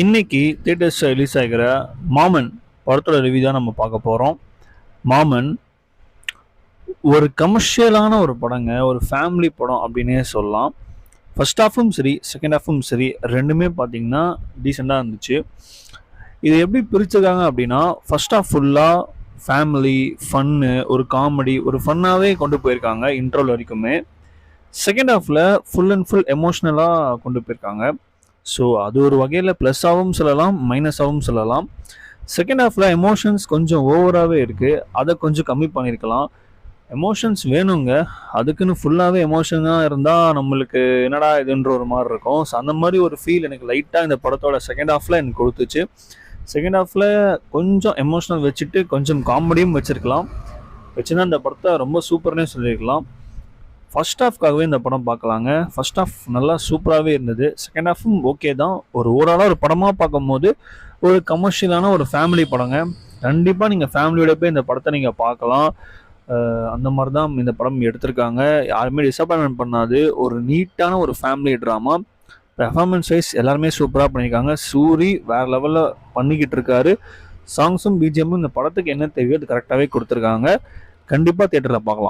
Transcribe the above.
இன்னைக்கு தேட்டர்ஸில் ரிலீஸ் ஆகிற மாமன் படத்தோட ரிவ்யூ தான் நம்ம பார்க்க போகிறோம் மாமன் ஒரு கமர்ஷியலான ஒரு படங்க ஒரு ஃபேமிலி படம் அப்படின்னே சொல்லலாம். ஃபர்ஸ்ட் ஹாஃபும் சரி செகண்ட் ஹாஃபும் சரி ரெண்டுமே பார்த்தீங்கன்னா டீசெண்டாக இருந்துச்சு. இது எப்படி பிரிச்சிருக்காங்க அப்படின்னா ஃபர்ஸ்ட் ஹாஃப் ஃபுல்லாக ஃபேமிலி ஃபன்னு ஒரு காமெடி ஒரு ஃபன்னாகவே கொண்டு போயிருக்காங்க இன்ட்ரோல் வரைக்குமே. செகண்ட் ஹாஃபில் ஃபுல் அண்ட் ஃபுல் எமோஷ்னலாக கொண்டு போயிருக்காங்க. ஸோ அது ஒரு வகையில் ப்ளஸ்ஸாகவும் சொல்லலாம் மைனஸாகவும் சொல்லலாம். செகண்ட் ஹாஃபில் எமோஷன்ஸ் கொஞ்சம் ஓவராகவே இருக்குது அதை கொஞ்சம் கம்மி பண்ணியிருக்கலாம் எமோஷன்ஸ் வேணுங்க. அதுக்குன்னு ஃபுல்லாகவே எமோஷனாக இருந்தால் நம்மளுக்கு என்னடா இதுன்ற ஒரு மாதிரி இருக்கும். ஸோ அந்த மாதிரி ஒரு ஃபீல் எனக்கு லைட்டாக இந்த படத்தோட செகண்ட் ஹாஃபில் எனக்கு கொடுத்துச்சு. செகண்ட் ஹாஃபில் கொஞ்சம் எமோஷனல் வச்சுட்டு கொஞ்சம் காமெடியும் வச்சுருக்கலாம். வச்சுன்னா இந்த படத்தை ரொம்ப சூப்பர்னே சொல்லியிருக்கலாம் ஃபர்ஸ்ட் ஹாஃப்காகவே இந்த படம் பார்க்கலாங்க. ஃபர்ஸ்ட் ஹாஃப் நல்லா சூப்பராகவே இருந்தது. செகண்ட் ஹாஃபும் ஓகே தான். ஒரு ஓவராலாக ஒரு படமாக பார்க்கும்போது ஒரு கமர்ஷியலான ஒரு ஃபேமிலி படங்க. கண்டிப்பாக நீங்கள் ஃபேமிலியோட போய் இந்த படத்தை நீங்கள் பார்க்கலாம். அந்த மாதிரி தான் இந்த படம் எடுத்திருக்காங்க. யாருமே டிசப்பாயின்மெண்ட் பண்ணாது. ஒரு நீட்டான ஒரு ஃபேமிலி ட்ராமா பெர்ஃபார்மன்ஸ் வைஸ் எல்லாருமே சூப்பராக பண்ணியிருக்காங்க. சூரி வேற லெவலில் பண்ணிக்கிட்டு இருக்காரு. சாங்ஸும் பிஜிஎம்மும் இந்த படத்துக்கு என்ன தேவையோ அது கரெக்டாகவே கொடுத்துருக்காங்க. கண்டிப்பாக தேட்டரில் பார்க்கலாம்.